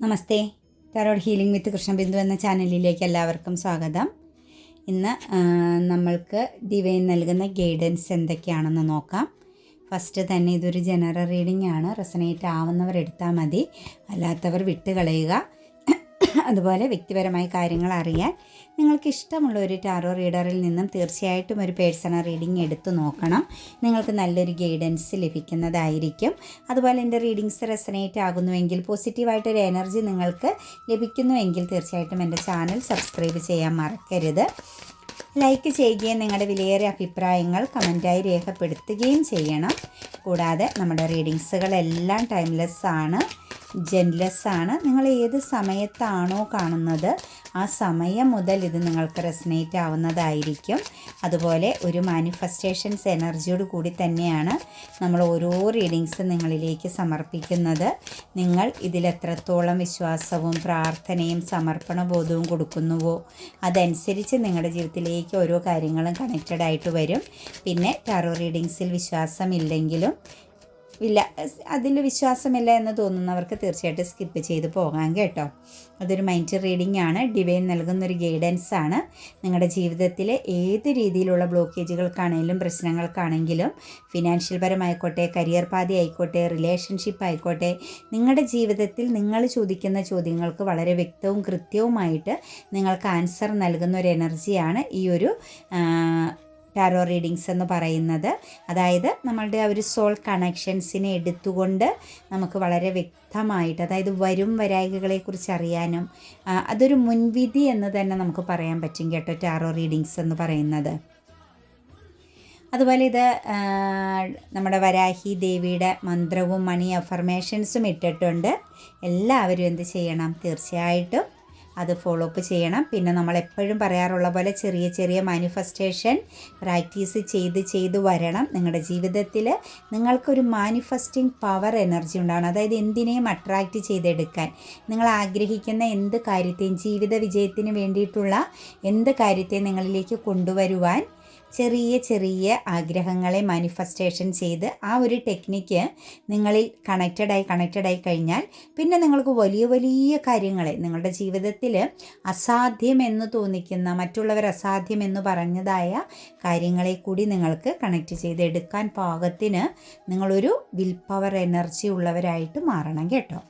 Namaste. Tarot healing with Krishnabindu എന്ന ചാനലിലേക്ക് എല്ലാവർക്കും സ്വാഗതം. ഇന്ന് നമ്മൾക്ക് ഡിവൈൻ നൽകുന്ന ഗൈഡൻസ് എന്തൊക്കെയാണെന്ന് നോക്കാം. ഫസ്റ്റ് തന്നെ ഇതൊരു ജനറൽ റീഡിംഗ് ആണ്. റെസനേറ്റ് ആവുന്നവർ എടുത്താൽ മതി. അല്ലാത്തവർ വിട്ടുകളയുക. അതുപോലെ വ്യക്തിപരമായ കാര്യങ്ങൾ അറിയാൻ നിങ്ങൾക്ക് ഇഷ്ടമുള്ള ഒരു ടാറോ റീഡറിൽ നിന്നും തീർച്ചയായിട്ടും ഒരു പേഴ്സണൽ റീഡിംഗ് എടുത്തു നോക്കണം. നിങ്ങൾക്ക് നല്ലൊരു ഗൈഡൻസ് ലഭിക്കുന്നതായിരിക്കും. അതുപോലെ എന്റെ റീഡിങ്സ് റെസനേറ്റ് ആകുന്നുവെങ്കിൽ പോസിറ്റീവായിട്ടൊരു എനർജി നിങ്ങൾക്ക് ലഭിക്കുന്നുവെങ്കിൽ തീർച്ചയായിട്ടും എന്റെ ചാനൽ സബ്സ്ക്രൈബ് ചെയ്യാൻ മറക്കരുത്. ലൈക്ക് ചെയ്യുകയും നിങ്ങളുടെ വിലയേറിയ അഭിപ്രായങ്ങൾ കമന്റായി രേഖപ്പെടുത്തുകയും ചെയ്യണം. കൂടാതെ നമ്മുടെ റീഡിങ്സുകളെല്ലാം ടൈംലെസ് ആണ് ജെൻലെസ് ആണ്. നിങ്ങൾ ഏത് സമയത്താണോ കാണുന്നത് ആ സമയം മുതൽ ഇത് നിങ്ങൾക്ക് റെസനേറ്റ് ആവുന്നതായിരിക്കും. അതുപോലെ ഒരു മാനിഫെസ്റ്റേഷൻസ് എനർജിയോട് കൂടി തന്നെയാണ് നമ്മൾ ഓരോ റീഡിങ്സ് നിങ്ങളിലേക്ക് സമർപ്പിക്കുന്നത്. നിങ്ങൾ ഇതിലെത്രത്തോളം വിശ്വാസവും പ്രാർത്ഥനയും സമർപ്പണ ബോധവും കൊടുക്കുന്നുവോ അതനുസരിച്ച് നിങ്ങളുടെ ജീവിതത്തിലേക്ക് ഓരോ കാര്യങ്ങളും കണക്റ്റഡ് ആയിട്ട് വരും. പിന്നെ ടാറോ റീഡിങ്സിൽ വിശ്വാസമില്ലെങ്കിലും ഇല്ല. അതിൽ വിശ്വാസമില്ല എന്ന് തോന്നുന്നവർക്ക് തീർച്ചയായിട്ടും സ്കിപ്പ് ചെയ്ത് പോകാം കേട്ടോ. അതൊരു മൈൻഡ് റീഡിംഗ് ആണ്. ഡിവൈൻ നൽകുന്നൊരു ഗൈഡൻസ് ആണ്. നിങ്ങളുടെ ജീവിതത്തിലെ ഏത് രീതിയിലുള്ള ബ്ലോക്കേജുകൾക്കാണെങ്കിലും പ്രശ്നങ്ങൾക്കാണെങ്കിലും ഫിനാൻഷ്യൽ പരമായിക്കോട്ടെ കരിയർ പാതി ആയിക്കോട്ടെ റിലേഷൻഷിപ്പ് ആയിക്കോട്ടെ നിങ്ങളുടെ ജീവിതത്തിൽ നിങ്ങൾ ചോദിക്കുന്ന ചോദ്യങ്ങൾക്ക് വളരെ വ്യക്തവും കൃത്യവുമായിട്ട് നിങ്ങൾക്ക് ആൻസർ നൽകുന്ന ഒരു എനർജിയാണ് ഈ ഒരു ടാരോ റീഡിങ്സ് എന്ന് പറയുന്നത്. അതായത് നമ്മളുടെ ആ ഒരു സോൾ കണക്ഷൻസിനെ എടുത്തുകൊണ്ട് നമുക്ക് വളരെ വ്യക്തമായിട്ട് അതായത് വരും വരായികകളെക്കുറിച്ച് അറിയാനും അതൊരു മുൻവിധി എന്ന് തന്നെ നമുക്ക് പറയാൻ പറ്റും കേട്ടോ ടാരോ റീഡിങ്സ് എന്ന് പറയുന്നത്. അതുപോലെ ഇത് നമ്മുടെ വരാഹി ദേവിയുടെ മന്ത്രവും മണി അഫർമേഷൻസും ഇട്ടിട്ടുണ്ട്. എല്ലാവരും എന്ത് ചെയ്യണം? തീർച്ചയായിട്ടും അത് ഫോളോ അപ്പ് ചെയ്യണം. പിന്നെ നമ്മൾ എപ്പോഴും പറയാറുള്ള പോലെ ചെറിയ ചെറിയ മാനിഫെസ്റ്റേഷൻ പ്രാക്ടീസ് ചെയ്ത് ചെയ്ത് വരണം. നിങ്ങളുടെ ജീവിതത്തിൽ നിങ്ങൾക്കൊരു മാനിഫെസ്റ്റിംഗ് പവർ എനർജി ഉണ്ടാവണം. അതായത് എന്തിനേയും അട്രാക്റ്റ് ചെയ്തെടുക്കാൻ. നിങ്ങൾ ആഗ്രഹിക്കുന്ന എന്ത് കാര്യത്തെയും ജീവിത വിജയത്തിന് വേണ്ടിയിട്ടുള്ള എന്ത് കാര്യത്തെയും നിങ്ങളിലേക്ക് കൊണ്ടുവരുവാൻ ചെറിയ ചെറിയ ആഗ്രഹങ്ങളെ മാനിഫെസ്റ്റേഷൻ ചെയ്ത് ആ ഒരു ടെക്നിക്ക് നിങ്ങളിൽ കണക്റ്റഡായി കണക്റ്റഡായി കഴിഞ്ഞാൽ പിന്നെ നിങ്ങൾക്ക് വലിയ വലിയ കാര്യങ്ങളെ നിങ്ങളുടെ ജീവിതത്തിൽ അസാധ്യമെന്ന് തോന്നിക്കുന്ന മറ്റുള്ളവർ അസാധ്യമെന്ന് പറഞ്ഞതായ കാര്യങ്ങളെ കൂടി നിങ്ങൾക്ക് കണക്റ്റ് ചെയ്തെടുക്കാൻ പാകത്തിന് നിങ്ങളൊരു വിൽ പവർ എനർജി ഉള്ളവരായിട്ട് മാറണം കേട്ടോ.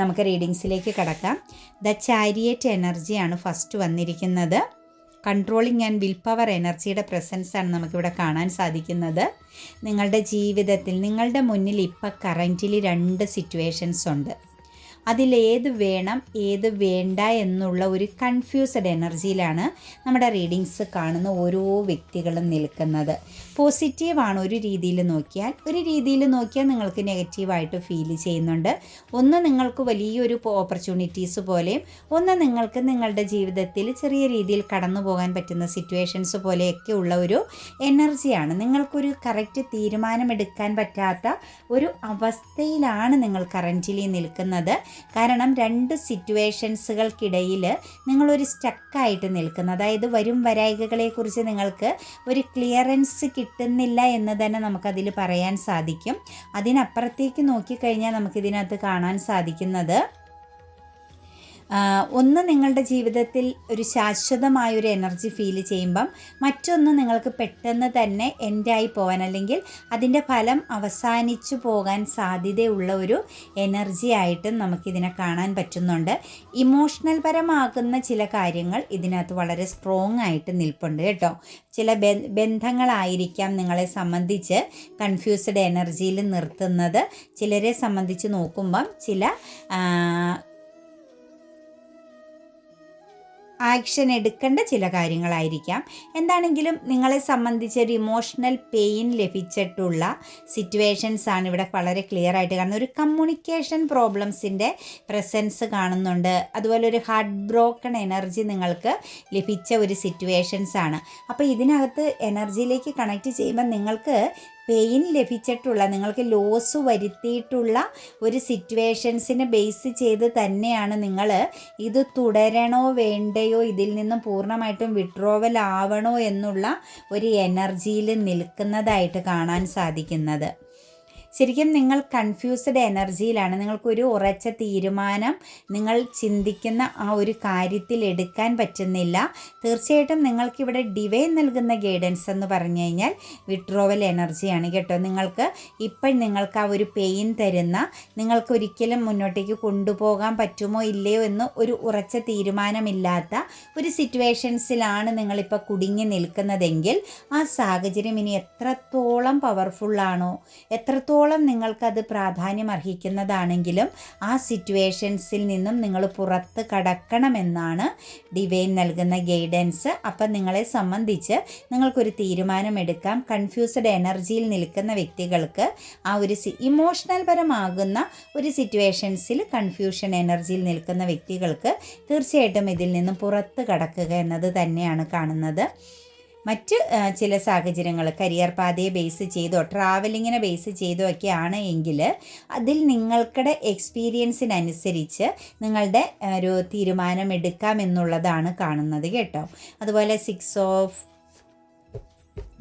നമുക്ക് റീഡിങ്സിലേക്ക് കടക്കാം. ദ ചാരിയറ്റ് എനർജിയാണ് ഫസ്റ്റ് വന്നിരിക്കുന്നത്. കൺട്രോളിങ് ആൻഡ് വിൽ പവർ എനർജിയുടെ പ്രസൻസ് ആണ് നമുക്കിവിടെ കാണാൻ സാധിക്കുന്നത്. നിങ്ങളുടെ ജീവിതത്തിൽ നിങ്ങളുടെ മുന്നിൽ ഇപ്പം കറന്റിൽ രണ്ട് സിറ്റുവേഷൻസ് ഉണ്ട്. അതിലേത് വേണം ഏത് വേണ്ട എന്നുള്ള ഒരു കൺഫ്യൂസ്ഡ് എനർജിയിലാണ് നമ്മുടെ റീഡിങ്സ് കാണുന്ന ഓരോ വ്യക്തികളും നിൽക്കുന്നത്. പോസിറ്റീവാണ് ഒരു രീതിയിൽ നോക്കിയാൽ. ഒരു രീതിയിൽ നോക്കിയാൽ നിങ്ങൾക്ക് നെഗറ്റീവായിട്ട് ഫീൽ ചെയ്യുന്നുണ്ട്. ഒന്ന് നിങ്ങൾക്ക് വലിയൊരു ഓപ്പർച്യൂണിറ്റീസ് പോലെയും ഒന്ന് നിങ്ങൾക്ക് നിങ്ങളുടെ ജീവിതത്തിൽ ചെറിയ രീതിയിൽ കടന്നു പോകാൻ പറ്റുന്ന സിറ്റുവേഷൻസ് പോലെയൊക്കെ ഉള്ള ഒരു എനർജിയാണ് നിങ്ങൾക്കൊരു കറക്റ്റ് തീരുമാനമെടുക്കാൻ പറ്റാത്ത ഒരു അവസ്ഥയിലാണ് നിങ്ങൾ കറന്റിലി നിൽക്കുന്നത്. കാരണം രണ്ട് സിറ്റുവേഷൻസുകൾക്കിടയിൽ നിങ്ങളൊരു സ്റ്റക്കായിട്ട് നിൽക്കുന്നത്. അതായത് വരും വരായികകളെക്കുറിച്ച് നിങ്ങൾക്ക് ഒരു ക്ലിയറൻസ് കിട്ടുന്നില്ല എന്ന് തന്നെ നമുക്കതിൽ പറയാൻ സാധിക്കും. അതിനപ്പുറത്തേക്ക് നോക്കിക്കഴിഞ്ഞാൽ നമുക്കിതിനകത്ത് കാണാൻ സാധിക്കുന്നത് ഒന്ന് നിങ്ങളുടെ ജീവിതത്തിൽ ഒരു ശാശ്വതമായ ഒരു എനർജി ഫീൽ ചെയ്യുമ്പം മറ്റൊന്ന് നിങ്ങൾക്ക് പെട്ടെന്ന് തന്നെ എൻഡായി പോകാൻ അല്ലെങ്കിൽ അതിന്റെ ഫലം അവസാനിച്ചു പോകാൻ സാധ്യതയുള്ള ഒരു എനർജി ആയിട്ടും നമുക്കിതിനെ കാണാൻ പറ്റുന്നുണ്ട്. ഇമോഷണൽ പരമാകുന്ന ചില കാര്യങ്ങൾ ഇതിനകത്ത് വളരെ സ്ട്രോങ് ആയിട്ട് നിൽപ്പുണ്ട് കേട്ടോ. ചില ബന്ധങ്ങളായിരിക്കാം നിങ്ങളെ സംബന്ധിച്ച് കൺഫ്യൂസ്ഡ് എനർജിയിൽ നിർത്തുന്നത്. ചിലരെ സംബന്ധിച്ച് നോക്കുമ്പം ചില ആക്ഷൻ എടുക്കേണ്ട ചില കാര്യങ്ങളായിരിക്കാം. എന്താണെങ്കിലും നിങ്ങളെ സംബന്ധിച്ച് ഒരു ഇമോഷണൽ പെയിൻ ലഭിച്ചിട്ടുള്ള സിറ്റുവേഷൻസ് ആണ് ഇവിടെ വളരെ ക്ലിയർ ആയിട്ട് കാണുന്നത്. ഒരു കമ്മ്യൂണിക്കേഷൻ പ്രോബ്ലംസിന്റെ പ്രസൻസ് കാണുന്നുണ്ട്. അതുപോലെ ഒരു ഹാർട്ട് ബ്രോക്കൺ എനർജി നിങ്ങൾക്ക് ലഭിച്ച ഒരു സിറ്റുവേഷൻസ് ആണ്. അപ്പോൾ ഇതിനകത്ത് എനർജിയിലേക്ക് കണക്ട് ചെയ്യുമ്പോൾ നിങ്ങൾക്ക് പെയിൻ ലഭിച്ചിട്ടുള്ള നിങ്ങൾക്ക് ലോസ് വരുത്തിയിട്ടുള്ള ഒരു സിറ്റുവേഷൻസിനെ ബേസ് ചെയ്ത് തന്നെയാണ് നിങ്ങൾ ഇത് തുടരണോ വേണ്ടയോ ഇതിൽ നിന്നും പൂർണമായിട്ടും വിഡ്രോവൽ ആവണോ എന്നുള്ള ഒരു എനർജിയിൽ നിൽക്കുന്നതായിട്ട് കാണാൻ സാധിക്കുന്നത്. ശരിക്കും നിങ്ങൾ കൺഫ്യൂസ്ഡ് എനർജിയിലാണ് നിങ്ങൾക്കൊരു ഉറച്ച തീരുമാനം നിങ്ങൾ ചിന്തിക്കുന്ന ആ ഒരു കാര്യത്തിൽ എടുക്കാൻ പറ്റുന്നില്ല. തീർച്ചയായിട്ടും നിങ്ങൾക്കിവിടെ ഡിവൈൻ നൽകുന്ന ഗൈഡൻസ് എന്ന് പറഞ്ഞു കഴിഞ്ഞാൽ വിഡ്രോവൽ എനർജിയാണ് കേട്ടോ. നിങ്ങൾക്ക് ഇപ്പം നിങ്ങൾക്ക് ആ ഒരു പെയിൻ തരുന്ന നിങ്ങൾക്ക് ഒരിക്കലും മുന്നോട്ടേക്ക് കൊണ്ടുപോകാൻ പറ്റുമോ ഇല്ലയോ എന്ന് ഒരു ഉറച്ച തീരുമാനമില്ലാത്ത ഒരു സിറ്റുവേഷൻസിലാണ് നിങ്ങളിപ്പോൾ കുടുങ്ങി നിൽക്കുന്നതെങ്കിൽ ആ സാഹചര്യം ഇനി എത്രത്തോളം പവർഫുള്ളാണോ എത്രത്തോളം നിങ്ങൾക്കത് പ്രാധാന്യം അർഹിക്കുന്നതാണെങ്കിലും ആ സിറ്റുവേഷൻസിൽ നിന്നും നിങ്ങൾ പുറത്ത് കടക്കണമെന്നാണ് ഡിവൈൻ നൽകുന്ന ഗൈഡൻസ്. അപ്പം നിങ്ങളെ സംബന്ധിച്ച് നിങ്ങൾക്കൊരു തീരുമാനമെടുക്കാം. കൺഫ്യൂസ്ഡ് എനർജിയിൽ നിൽക്കുന്ന വ്യക്തികൾക്ക് ആ ഒരു ഇമോഷണൽ പരമാകുന്ന ഒരു സിറ്റുവേഷൻസിൽ കൺഫ്യൂഷൻ എനർജിയിൽ നിൽക്കുന്ന വ്യക്തികൾക്ക് തീർച്ചയായിട്ടും ഇതിൽ നിന്നും പുറത്ത് കടക്കുക എന്നത് തന്നെയാണ് കാണുന്നത്. മറ്റ് ചില സാഹചര്യങ്ങൾ കരിയർ പാതയെ ബേസ് ചെയ്തോ ട്രാവലിങ്ങിനെ ബേസ് ചെയ്തോ ഒക്കെ ആണ് എങ്കിൽ അതിൽ നിങ്ങൾക്കുടെ എക്സ്പീരിയൻസിനനുസരിച്ച് നിങ്ങളുടെ ഒരു തീരുമാനം എടുക്കാം എന്നുള്ളതാണ് കാണുന്നത് കേട്ടോ. അതുപോലെ സിക്സ് ഓഫ്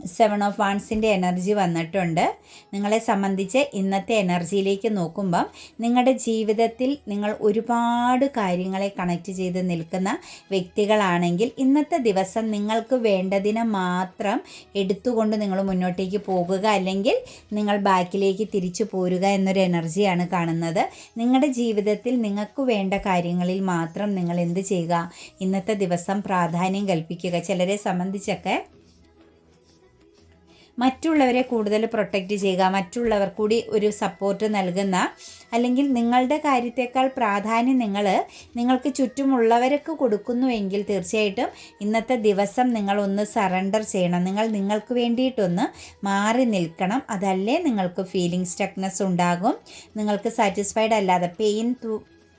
സെവൻ ഓഫ് വാൺസിന്റെ എനർജി വന്നിട്ടുണ്ട്. നിങ്ങളെ സംബന്ധിച്ച് ഇന്നത്തെ എനർജിയിലേക്ക് നോക്കുമ്പം നിങ്ങളുടെ ജീവിതത്തിൽ നിങ്ങൾ ഒരുപാട് കാര്യങ്ങളെ കണക്റ്റ് ചെയ്ത് നിൽക്കുന്ന വ്യക്തികളാണെങ്കിൽ ഇന്നത്തെ ദിവസം നിങ്ങൾക്ക് വേണ്ടതിനെ മാത്രം എടുത്തുകൊണ്ട് നിങ്ങൾ മുന്നോട്ടേക്ക് പോകുക അല്ലെങ്കിൽ നിങ്ങൾ ബാക്കിലേക്ക് തിരിച്ചു പോരുക എന്നൊരു എനർജിയാണ് കാണുന്നത്. നിങ്ങളുടെ ജീവിതത്തിൽ നിങ്ങൾക്ക് വേണ്ട കാര്യങ്ങളിൽ മാത്രം നിങ്ങൾ എന്ത് ചെയ്യുക? ഇന്നത്തെ ദിവസം പ്രാധാന്യം കൽപ്പിക്കുക. ചിലരെ സംബന്ധിച്ചൊക്കെ മറ്റുള്ളവരെ കൂടുതൽ പ്രൊട്ടക്റ്റ് ചെയ്യുക മറ്റുള്ളവർ കൂടി ഒരു സപ്പോർട്ട് നൽകുന്ന അല്ലെങ്കിൽ നിങ്ങളുടെ കാര്യത്തേക്കാൾ പ്രാധാന്യം നിങ്ങൾ നിങ്ങൾക്ക് ചുറ്റുമുള്ളവർക്ക് കൊടുക്കുന്നുവെങ്കിൽ തീർച്ചയായിട്ടും ഇന്നത്തെ ദിവസം നിങ്ങൾ ഒന്ന് സറണ്ടർ ചെയ്യണം. നിങ്ങൾ നിങ്ങൾക്ക് വേണ്ടിയിട്ടൊന്ന് മാറി നിൽക്കണം. അതല്ലേ നിങ്ങൾക്ക് ഫീലിംഗ് സ്റ്റക്നെസ് ഉണ്ടാകും. നിങ്ങൾക്ക് സാറ്റിസ്ഫൈഡ് അല്ലാതെ പെയിൻ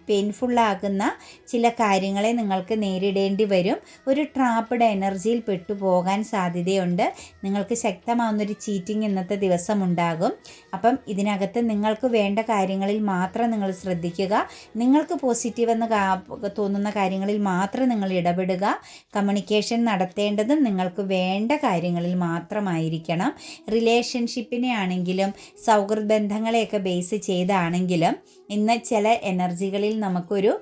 പെയിൻഫുള്ളാകുന്ന ചില കാര്യങ്ങളെ നിങ്ങൾക്ക് നേരിടേണ്ടി വരും. ഒരു ട്രാപ്പഡ് എനർജിയിൽ പെട്ടുപോകാൻ സാധ്യതയുണ്ട്. നിങ്ങൾക്ക് ശക്തമാവുന്നൊരു ചീറ്റിംഗ് ഇന്നത്തെ ദിവസം ഉണ്ടാകും. അപ്പം ഇതിനകത്ത് നിങ്ങൾക്ക് വേണ്ട കാര്യങ്ങളിൽ മാത്രം നിങ്ങൾ ശ്രദ്ധിക്കുക. നിങ്ങൾക്ക് പോസിറ്റീവ് എന്ന് തോന്നുന്ന കാര്യങ്ങളിൽ മാത്രം നിങ്ങൾ ഇടപെടുക. കമ്മ്യൂണിക്കേഷൻ നടത്തേണ്ടതും നിങ്ങൾക്ക് വേണ്ട കാര്യങ്ങളിൽ മാത്രമായിരിക്കണം. റിലേഷൻഷിപ്പിനെ ആണെങ്കിലും സൗഹൃദ ബന്ധങ്ങളെയൊക്കെ ബേസ് ചെയ്താണെങ്കിലും ഇന്ന് ചില എനർജികളിൽ നമുക്കൊരു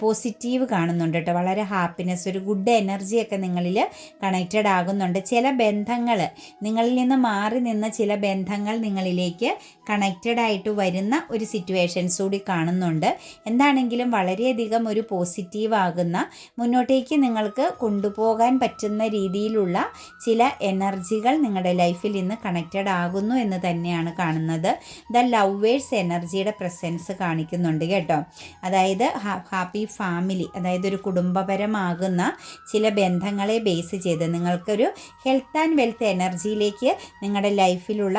പോസിറ്റീവ് കാണുന്നുണ്ട് കേട്ടോ വളരെ ഹാപ്പിനെസ് ഒരു ഗുഡ് എനർജിയൊക്കെ നിങ്ങളിൽ കണക്റ്റഡ് ആകുന്നുണ്ട്. ചില ബന്ധങ്ങൾ നിങ്ങളിൽ നിന്ന് മാറി നിന്ന ചില ബന്ധങ്ങൾ നിങ്ങളിലേക്ക് കണക്റ്റഡ് ആയിട്ട് വരുന്ന ഒരു സിറ്റുവേഷൻസ് കൂടി കാണുന്നുണ്ട്. എന്താണെങ്കിലും വളരെയധികം ഒരു പോസിറ്റീവ് ആകുന്ന മുന്നോട്ടേക്ക് നിങ്ങൾക്ക് കൊണ്ടുപോകാൻ പറ്റുന്ന രീതിയിലുള്ള ചില എനർജികൾ നിങ്ങളുടെ ലൈഫിൽ ഇന്ന് കണക്റ്റഡ് ആകുന്നു എന്ന് തന്നെയാണ് കാണുന്നത്. ദ ലവേഴ്സ് എനർജിയുടെ പ്രസൻസ് കാണിക്കുന്നുണ്ട് കേട്ടോ. അതായത് ഹാപ്പി ഫാമിലി അതായത് ഒരു കുടുംബപരമാകുന്ന ചില ബന്ധങ്ങളെ ബേസ് ചെയ്ത് നിങ്ങൾക്കൊരു ഹെൽത്ത് ആൻഡ് വെൽത്ത് എനർജിയിലേക്ക് നിങ്ങളുടെ ലൈഫിലുള്ള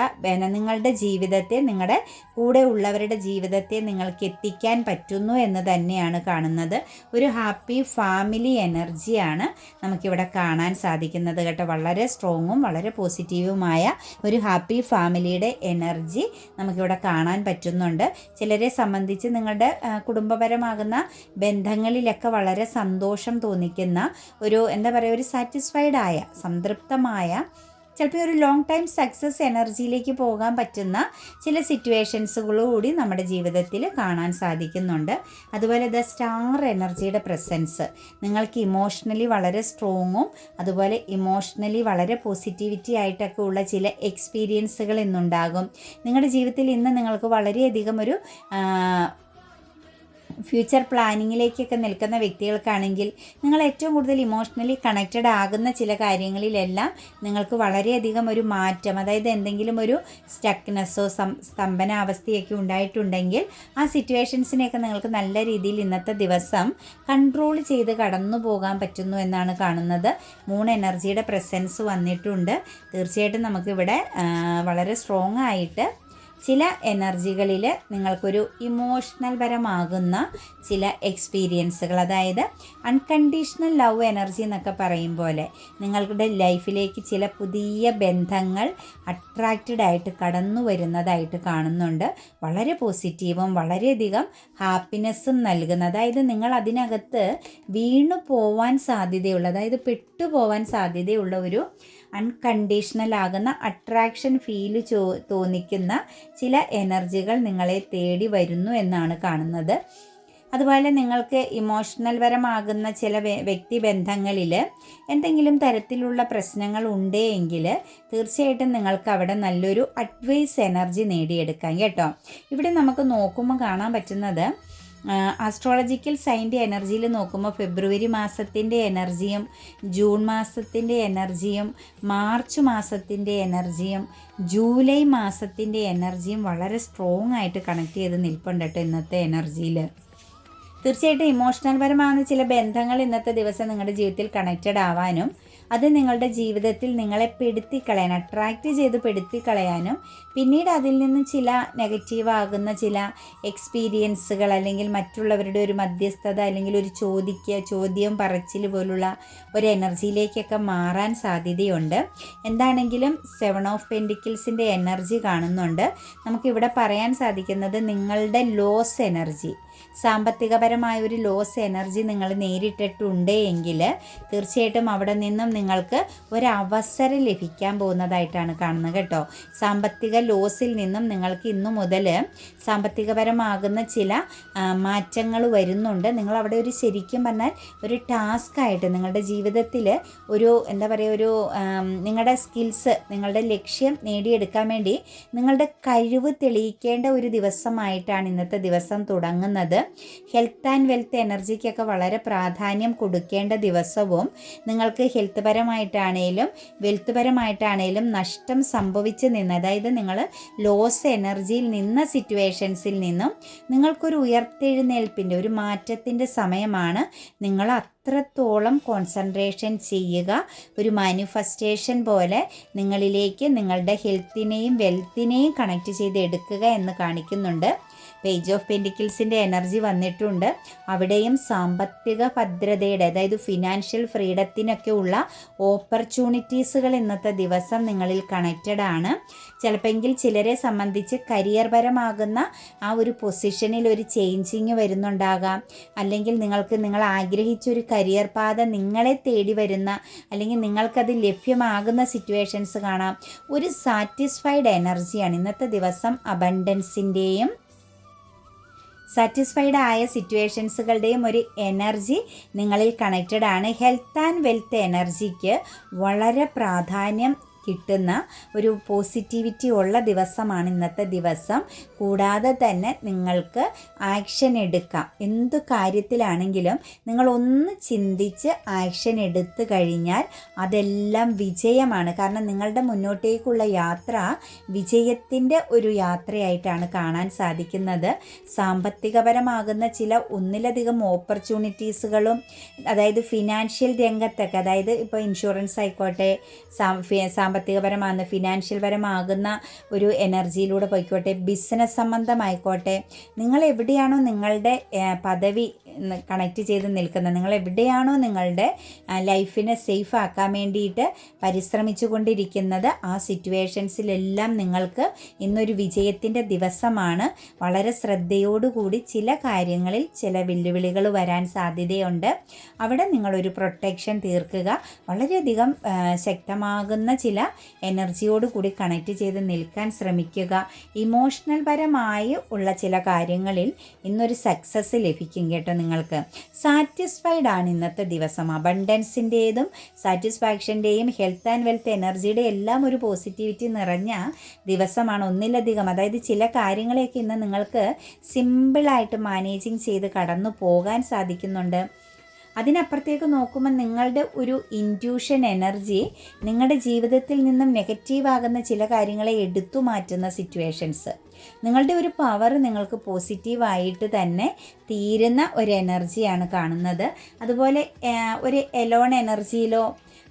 നിങ്ങളുടെ ജീവിതത്തെ നിങ്ങളുടെ കൂടെ ഉള്ളവരുടെ ജീവിതത്തെ നിങ്ങൾക്ക് എത്തിക്കാൻ പറ്റുന്നു എന്ന് തന്നെയാണ് കാണുന്നത്. ഒരു ഹാപ്പി ഫാമിലി എനർജിയാണ് നമുക്കിവിടെ കാണാൻ സാധിക്കുന്നത് കേട്ടോ. വളരെ സ്ട്രോങ്ങും വളരെ പോസിറ്റീവുമായ ഒരു ഹാപ്പി ഫാമിലിയുടെ എനർജി നമുക്കിവിടെ കാണാൻ പറ്റുന്നുണ്ട്. ചിലരെ സംബന്ധിച്ച് നിങ്ങളുടെ കുടുംബപരമാകുന്ന ബന്ധങ്ങളിലൊക്കെ വളരെ സന്തോഷം തോന്നിക്കുന്ന ഒരു എന്താ പറയുക ഒരു സാറ്റിസ്ഫൈഡ് ആയ സംതൃപ്തമായ ചിലപ്പോൾ ഒരു ലോങ് ടൈം സക്സസ് എനർജിയിലേക്ക് പോകാൻ പറ്റുന്ന ചില സിറ്റുവേഷൻസുകളൂടി നമ്മുടെ ജീവിതത്തിൽ കാണാൻ സാധിക്കുന്നുണ്ട്. അതുപോലെ ദ സ്റ്റാർ എനർജിയുടെ പ്രസൻസ്. നിങ്ങൾക്ക് ഇമോഷണലി വളരെ സ്ട്രോങ്ങും അതുപോലെ ഇമോഷണലി വളരെ പോസിറ്റിവിറ്റി ആയിട്ടൊക്കെ ഉള്ള ചില എക്സ്പീരിയൻസുകൾ ഇന്നുണ്ടാകും. നിങ്ങളുടെ ജീവിതത്തിൽ ഇന്ന് നിങ്ങൾക്ക് വളരെയധികം ഒരു ഫ്യൂച്ചർ പ്ലാനിങ്ങിലേക്കൊക്കെ നിൽക്കുന്ന വ്യക്തികൾക്കാണെങ്കിൽ നിങ്ങൾ ഏറ്റവും കൂടുതൽ ഇമോഷണലി കണക്റ്റഡ് ആകുന്ന ചില കാര്യങ്ങളിലെല്ലാം നിങ്ങൾക്ക് വളരെയധികം ഒരു മാറ്റം അതായത് എന്തെങ്കിലും ഒരു സ്റ്റക്നെസ്സോ സം സ്തംഭനാവസ്ഥയൊക്കെ ഉണ്ടായിട്ടുണ്ടെങ്കിൽ ആ സിറ്റുവേഷൻസിനെയൊക്കെ നിങ്ങൾക്ക് നല്ല രീതിയിൽ ഇന്നത്തെ ദിവസം കൺട്രോൾ ചെയ്ത് കടന്നു പോകാൻ പറ്റുന്നു എന്നാണ് കാണുന്നത്. മൂന്ന് എനർജിയുടെ പ്രസൻസ് വന്നിട്ടുണ്ട്. തീർച്ചയായിട്ടും നമുക്കിവിടെ വളരെ സ്ട്രോങ് ആയിട്ട് ചില എനർജികളിൽ നിങ്ങൾക്കൊരു ഇമോഷണൽ പരമാകുന്ന ചില എക്സ്പീരിയൻസുകൾ അതായത് അൺകണ്ടീഷണൽ ലവ് എനർജി എന്നൊക്കെ പറയും പോലെ നിങ്ങളുടെ ലൈഫിലേക്ക് ചില പുതിയ ബന്ധങ്ങൾ അട്രാക്റ്റഡ് ആയിട്ട് കടന്നു വരുന്നതായിട്ട് കാണുന്നുണ്ട്. വളരെ പോസിറ്റീവും വളരെയധികം ഹാപ്പിനെസ്സും നൽകുന്ന അതായത് നിങ്ങൾ അതിനകത്ത് വീണു പോവാൻ സാധ്യതയുള്ള അതായത് പെട്ടുപോവാൻ സാധ്യതയുള്ള ഒരു അൺകണ്ടീഷണൽ ആകുന്ന അട്രാക്ഷൻ ഫീൽ തോന്നിക്കുന്ന ചില എനർജികൾ നിങ്ങളെ തേടി വരുന്നു എന്നാണ് കാണുന്നത്. അതുപോലെ നിങ്ങൾക്ക് ഇമോഷണൽ പരമാകുന്ന ചില വ്യക്തി ബന്ധങ്ങളിൽ എന്തെങ്കിലും തരത്തിലുള്ള പ്രശ്നങ്ങൾ ഉണ്ടേ എങ്കിൽ തീർച്ചയായിട്ടും നിങ്ങൾക്ക് അവിടെ നല്ലൊരു അഡ്വൈസ് എനർജി നേടിയെടുക്കാം കേട്ടോ. ഇവിടെ നമുക്ക് നോക്കുമ്പോൾ കാണാൻ പറ്റുന്നത് ആസ്ട്രോളജിക്കൽ സൈന്റെ എനർജിയിൽ നോക്കുമ്പോൾ ഫെബ്രുവരി മാസത്തിന്റെ എനർജിയും ജൂൺ മാസത്തിന്റെ എനർജിയും മാർച്ച് മാസത്തിന്റെ എനർജിയും ജൂലൈ മാസത്തിന്റെ എനർജിയും വളരെ സ്ട്രോങ് ആയിട്ട് കണക്ട് ചെയ്ത് നിൽപ്പുണ്ട് കേട്ടോ ഇന്നത്തെ എനർജിയിൽ തീർച്ചയായിട്ടും ഇമോഷണൽ പരമാകുന്ന ചില ബന്ധങ്ങൾ ഇന്നത്തെ ദിവസം നിങ്ങളുടെ ജീവിതത്തിൽ കണക്റ്റഡ് ആവാനും അത് നിങ്ങളുടെ ജീവിതത്തിൽ നിങ്ങളെ പെടുത്തിക്കളയാൻ അട്രാക്റ്റ് ചെയ്ത് പെടുത്തിക്കളയാനും പിന്നീട് അതിൽ നിന്ന് ചില നെഗറ്റീവാകുന്ന ചില എക്സ്പീരിയൻസുകൾ അല്ലെങ്കിൽ മറ്റുള്ളവരുടെ ഒരു മധ്യസ്ഥത അല്ലെങ്കിൽ ഒരു ചോദിക്കുക ചോദ്യം പറച്ചിൽ പോലുള്ള ഒരു എനർജിയിലേക്കൊക്കെ മാറാൻ സാധ്യതയുണ്ട്. എന്താണെങ്കിലും സെവൻ ഓഫ് പെൻഡിക്കിൾസിന്റെ എനർജി കാണുന്നുണ്ട്. നമുക്കിവിടെ പറയാൻ സാധിക്കുന്നത് നിങ്ങളുടെ ലോസ് എനർജി സാമ്പത്തികപരമായ ഒരു ലോസ് എനർജി നിങ്ങൾ നേരിട്ടിട്ടുണ്ട് എങ്കിൽ തീർച്ചയായിട്ടും അവിടെ നിന്നും നിങ്ങൾക്ക് ഒരവസരം ലഭിക്കാൻ പോകുന്നതായിട്ടാണ് കാണുന്നത് കേട്ടോ. സാമ്പത്തിക ലോസിൽ നിന്നും നിങ്ങൾക്ക് ഇന്നു മുതൽ സാമ്പത്തികപരമാകുന്ന ചില മാറ്റങ്ങൾ വരുന്നുണ്ട്. നിങ്ങൾ അവിടെ ഒരു ശരിക്കും പറഞ്ഞാൽ ഒരു ടാസ്ക് ആയിട്ട് നിങ്ങളുടെ ജീവിതത്തിൽ ഒരു എന്താ പറയുക ഒരു നിങ്ങളുടെ സ്കിൽസ് നിങ്ങളുടെ ലക്ഷ്യം നേടിയെടുക്കാൻ വേണ്ടി നിങ്ങളുടെ കഴിവ് തെളിയിക്കേണ്ട ഒരു ദിവസമായിട്ടാണ് ഇന്നത്തെ ദിവസം തുടങ്ങുന്നത്. ഹെൽത്ത് ആൻഡ് വെൽത്ത് എനർജിക്കൊക്കെ വളരെ പ്രാധാന്യം കൊടുക്കേണ്ട ദിവസവും നിങ്ങൾക്ക് ഹെൽത്ത് പരമായിട്ടാണേലും വെൽത്ത് പരമായിട്ടാണേലും നഷ്ടം സംഭവിച്ച് നിന്ന് അതായത് നിങ്ങൾ ലോസ് എനർജിയിൽ നിന്ന സിറ്റുവേഷൻസിൽ നിന്നും നിങ്ങൾക്കൊരു ഉയർത്തെഴുന്നേൽപ്പിന്റെ ഒരു മാറ്റത്തിന്റെ സമയമാണ് നിങ്ങൾ അത്രത്തോളം കോൺസെൻട്രേഷൻ ചെയ്യുക. ഒരു മാനിഫെസ്റ്റേഷൻ പോലെ നിങ്ങളിലേക്ക് നിങ്ങളുടെ ഹെൽത്തിനെയും വെൽത്തിനെയും കണക്ട് ചെയ്ത് എടുക്കുക എന്ന് കാണിക്കുന്നുണ്ട്. പേജ് ഓഫ് പെൻഡിക്കിൾസിന്റെ എനർജി വന്നിട്ടുണ്ട്. അവിടെയും സാമ്പത്തിക ഭദ്രതയുടെ അതായത് ഫിനാൻഷ്യൽ ഫ്രീഡത്തിനൊക്കെ ഉള്ള ഓപ്പർച്യൂണിറ്റീസുകൾ ഇന്നത്തെ ദിവസം നിങ്ങളിൽ കണക്റ്റഡ് ആണ്. ചിലപ്പോൾ ചിലരെ സംബന്ധിച്ച് കരിയർപരമാകുന്ന ആ ഒരു പൊസിഷനിൽ ഒരു ചേഞ്ചിങ് വരുന്നുണ്ടാകാം. അല്ലെങ്കിൽ നിങ്ങൾക്ക് നിങ്ങൾ ആഗ്രഹിച്ചൊരു കരിയർ പാത നിങ്ങളെ തേടി വരുന്ന അല്ലെങ്കിൽ നിങ്ങൾക്കത് ലഭ്യമാകുന്ന സിറ്റുവേഷൻസ് കാണാം. ഒരു സാറ്റിസ്ഫൈഡ് എനർജിയാണ് ഇന്നത്തെ ദിവസം അബണ്ടൻസിന്റെയും സാറ്റിസ്ഫൈഡ് ആയ സിറ്റുവേഷൻസുകളുടെയും ഒരു എനർജി നിങ്ങളിൽ കണക്റ്റഡ് ആണ്. ഹെൽത്ത് ആൻഡ് വെൽത്ത് എനർജിക്ക് വളരെ പ്രാധാന്യം കിട്ടുന്ന ഒരു പോസിറ്റിവിറ്റി ഉള്ള ദിവസമാണ് ഇന്നത്തെ ദിവസം. കൂടാതെ തന്നെ നിങ്ങൾക്ക് ആക്ഷൻ എടുക്കാം. എന്ത് കാര്യത്തിലാണെങ്കിലും നിങ്ങൾ ഒന്ന് ചിന്തിച്ച് ആക്ഷൻ എടുത്തു കഴിഞ്ഞാൽ അതെല്ലാം വിജയമാണ്. കാരണം നിങ്ങളുടെ മുന്നോട്ടേക്കുള്ള യാത്ര വിജയത്തിന്റെ ഒരു യാത്രയായിട്ടാണ് കാണാൻ സാധിക്കുന്നത്. സാമ്പത്തികപരമാകുന്ന ചില ഒന്നിലധികം ഓപ്പർച്യൂണിറ്റീസുകളും അതായത് ഫിനാൻഷ്യൽ രംഗത്തൊക്കെ അതായത് ഇപ്പോൾ ഇൻഷുറൻസ് ആയിക്കോട്ടെ സാമ്പത്തികപരമാകുന്ന ഫിനാൻഷ്യൽ പരമാകുന്ന ഒരു എനർജിയിലൂടെ പോയിക്കോട്ടെ. ബിസിനസ് സംബന്ധമായിക്കോട്ടെ. നിങ്ങൾ എവിടെയാണോ നിങ്ങളുടെ പദവി കണക്ട് ചെയ്ത് നിൽക്കുന്നത് നിങ്ങൾ എവിടെയാണോ നിങ്ങളുടെ ലൈഫിനെ സേഫ് ആക്കാൻ വേണ്ടിയിട്ട് പരിശ്രമിച്ചു കൊണ്ടിരിക്കുന്നത് ആ സിറ്റുവേഷൻസിലെല്ലാം നിങ്ങൾക്ക് ഇന്നൊരു വിജയത്തിന്റെ ദിവസമാണ്. വളരെ ശ്രദ്ധയോടുകൂടി ചില കാര്യങ്ങളിൽ ചില വെല്ലുവിളികൾ വരാൻ സാധ്യതയുണ്ട്. അവിടെ നിങ്ങളൊരു പ്രൊട്ടക്ഷൻ തീർക്കുക. വളരെയധികം ശക്തമാകുന്ന ചില എനർജിയോട് കൂടി കണക്ട് ചെയ്ത് നിൽക്കാൻ ശ്രമിക്കുക. ഇമോഷണൽ പരമായി ഉള്ള ചില കാര്യങ്ങളിൽ ഇന്നൊരു സക്സസ് ലഭിക്കും കേട്ടോ നിങ്ങൾക്ക്. സാറ്റിസ്ഫൈഡ് ആണ് ഇന്നത്തെ ദിവസം. അബണ്ടൻസിന്റെതും സാറ്റിസ്ഫാക്ഷന്റെയും ഹെൽത്ത് ആൻഡ് വെൽത്ത് എനർജിയുടെ എല്ലാം ഒരു പോസിറ്റിവിറ്റി നിറഞ്ഞ ദിവസമാണ് ഒന്നിലധികം. അതായത് ചില കാര്യങ്ങളെയൊക്കെ ഇന്ന് നിങ്ങൾക്ക് സിമ്പിളായിട്ട് മാനേജിങ് ചെയ്ത് കടന്നു പോകാൻ സാധിക്കുന്നുണ്ട്. അതിനപ്പുറത്തേക്ക് നോക്കുമ്പോൾ നിങ്ങളുടെ ഒരു ഇന്റ്യൂഷൻ എനർജി നിങ്ങളുടെ ജീവിതത്തിൽ നിന്നും നെഗറ്റീവ് ആകുന്ന ചില കാര്യങ്ങളെ എടുത്തു മാറ്റുന്ന സിറ്റുവേഷൻസ് നിങ്ങളുടെ ഒരു പവർ നിങ്ങൾക്ക് പോസിറ്റീവായിട്ട് തന്നെ തീരുന്ന ഒരു എനർജിയാണ് കാണുന്നത്. അതുപോലെ ഒരു എലോൺ എനർജിയിലോ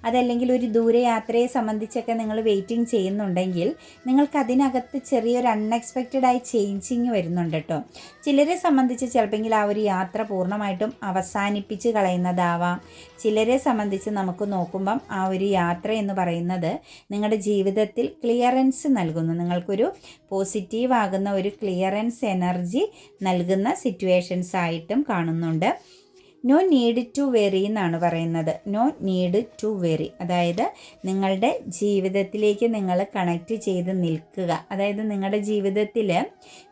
അതല്ലെങ്കിൽ ഒരു ദൂരയാത്രയെ സംബന്ധിച്ചൊക്കെ നിങ്ങൾ വെയിറ്റിംഗ് ചെയ്യുന്നുണ്ടെങ്കിൽ നിങ്ങൾക്ക് അതിനകത്ത് ചെറിയൊരു അൺഎക്സ്പെക്റ്റഡ് ആയി ചേഞ്ചിങ് വരുന്നുണ്ട് കേട്ടോ. ചിലരെ സംബന്ധിച്ച് ചിലപ്പോൾ ആ ഒരു യാത്ര പൂർണമായിട്ടും അവസാനിപ്പിച്ച് കളയുന്നതാവാം. ചിലരെ സംബന്ധിച്ച് നമുക്ക് നോക്കുമ്പം ആ ഒരു യാത്ര എന്ന് പറയുന്നത് നിങ്ങളുടെ ജീവിതത്തിൽ ക്ലിയറൻസ് നൽകുന്നു. നിങ്ങൾക്കൊരു പോസിറ്റീവ് ആകുന്ന ഒരു ക്ലിയറൻസ് എനർജി നൽകുന്ന സിറ്റുവേഷൻസ് ആയിട്ടും കാണുന്നുണ്ട്. നോ നീഡ് ടു വെറി എന്നാണ് പറയുന്നത്. നോ നീഡ് ടു വെറി അതായത് നിങ്ങളുടെ ജീവിതത്തിലേക്ക് നിങ്ങൾ കണക്റ്റ് ചെയ്ത് നിൽക്കുക. അതായത് നിങ്ങളുടെ ജീവിതത്തിൽ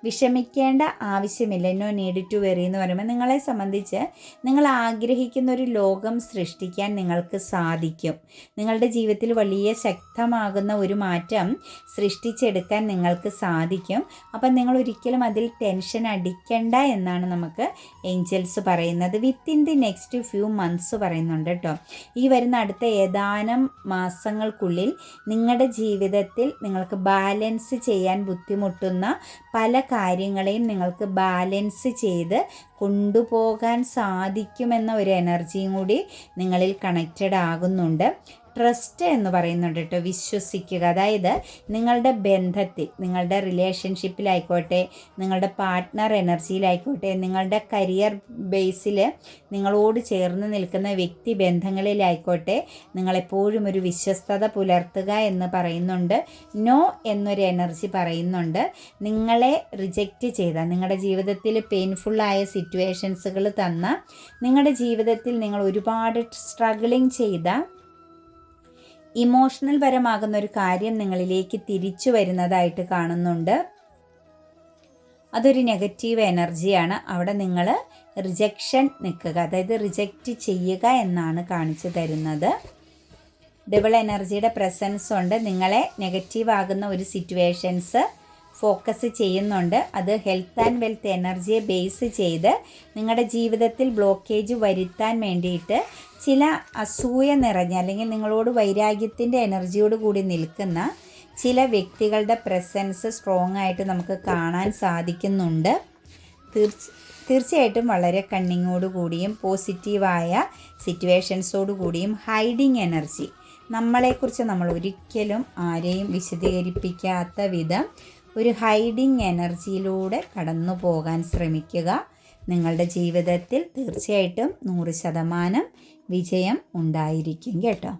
വിഷമിക്കേണ്ട ആവശ്യമില്ല. നോ നീഡ് ടു വെറി എന്ന് പറയുമ്പോൾ നിങ്ങളെ സംബന്ധിച്ച് നിങ്ങൾ ആഗ്രഹിക്കുന്ന ഒരു ലോകം സൃഷ്ടിക്കാൻ നിങ്ങൾക്ക് സാധിക്കും. നിങ്ങളുടെ ജീവിതത്തിൽ വലിയ ശക്തമാകുന്ന ഒരു മാറ്റം സൃഷ്ടിച്ചെടുക്കാൻ നിങ്ങൾക്ക് സാധിക്കും. അപ്പം നിങ്ങൾ ഒരിക്കലും അതിൽ ടെൻഷൻ അടിക്കണ്ട എന്നാണ് നമുക്ക് ഏഞ്ചൽസ് പറയുന്നത്. Within the next few months പറയുന്നുണ്ട് കേട്ടോ ഈ വരുന്ന അടുത്ത ഏതാനും മാസങ്ങൾക്കുള്ളിൽ നിങ്ങളുടെ ജീവിതത്തിൽ നിങ്ങൾക്ക് ബാലൻസ് ചെയ്യാൻ ബുദ്ധിമുട്ടുന്ന പല കാര്യങ്ങളെയും നിങ്ങൾക്ക് ബാലൻസ് ചെയ്ത് കൊണ്ടുപോകാൻ സാധിക്കുമെന്ന ഒരു എനർജിയും കൂടി നിങ്ങളിൽ കണക്റ്റഡ് ആകുന്നുണ്ട്. ട്രസ്റ്റ് എന്ന് പറയുന്നുണ്ട് കേട്ടോ വിശ്വസിക്കുക. അതായത് നിങ്ങളുടെ ബന്ധത്തിൽ നിങ്ങളുടെ റിലേഷൻഷിപ്പിലായിക്കോട്ടെ നിങ്ങളുടെ പാർട്ട്ണർ എനർജിയിലായിക്കോട്ടെ നിങ്ങളുടെ കരിയർ ബേസിൽ നിങ്ങളോട് ചേർന്ന് നിൽക്കുന്ന വ്യക്തി ബന്ധങ്ങളിലായിക്കോട്ടെ നിങ്ങളെപ്പോഴും ഒരു വിശ്വസ്തത പുലർത്തുക എന്ന് പറയുന്നുണ്ട്. നോ എന്നൊരു എനർജി പറയുന്നുണ്ട്. നിങ്ങളെ റിജക്റ്റ് ചെയ്ത നിങ്ങളുടെ ജീവിതത്തിൽ പെയിൻഫുള്ളായ സിറ്റുവേഷൻസുകൾ തന്ന നിങ്ങളുടെ ജീവിതത്തിൽ നിങ്ങൾ ഒരുപാട് സ്ട്രഗിളിങ് ചെയ്ത ഇമോഷണൽ പരമാകുന്ന ഒരു കാര്യം നിങ്ങളിലേക്ക് തിരിച്ചു വരുന്നതായിട്ട് കാണുന്നുണ്ട്. അതൊരു നെഗറ്റീവ് എനർജിയാണ്. അവിടെ നിങ്ങൾ റിജക്ഷൻ നിൽക്കുക അതായത് റിജക്റ്റ് ചെയ്യുക എന്നാണ് കാണിച്ചു തരുന്നത്. ഡബിൾ എനർജിയുടെ പ്രസൻസ് ഉണ്ട്. നിങ്ങളെ നെഗറ്റീവ് ആകുന്ന ഒരു സിറ്റുവേഷൻസ് ഫോക്കസ് ചെയ്യുന്നുണ്ട്. അത് ഹെൽത്ത് ആൻഡ് വെൽത്ത് എനർജിയെ ബേസ് ചെയ്ത് നിങ്ങളുടെ ജീവിതത്തിൽ ബ്ലോക്കേജ് വരുത്താൻ വേണ്ടിയിട്ട് ചില അസൂയ നിറഞ്ഞ അല്ലെങ്കിൽ നിങ്ങളോട് വൈരാഗ്യത്തിന്റെ എനർജിയോട് കൂടി നിൽക്കുന്ന ചില വ്യക്തികളുടെ പ്രസൻസ് സ്ട്രോങ് ആയിട്ട് നമുക്ക് കാണാൻ സാധിക്കുന്നുണ്ട്. തീർച്ച തീർച്ചയായിട്ടും വളരെ കണ്ണിങ്ങോട് കൂടിയും പോസിറ്റീവായ സിറ്റുവേഷൻസോട് കൂടിയും ഹൈഡിങ് എനർജി നമ്മളെക്കുറിച്ച് നമ്മൾ ഒരിക്കലും ആരെയും വിശദീകരിപ്പിക്കാത്ത വിധം ഒരു ഹൈഡിങ് എനർജിയിലൂടെ കടന്നു പോകാൻ ശ്രമിക്കുക. നിങ്ങളുടെ ജീവിതത്തിൽ തീർച്ചയായിട്ടും നൂറ് ശതമാനം വിജയം ഉണ്ടായിരിക്കും കേട്ടോ.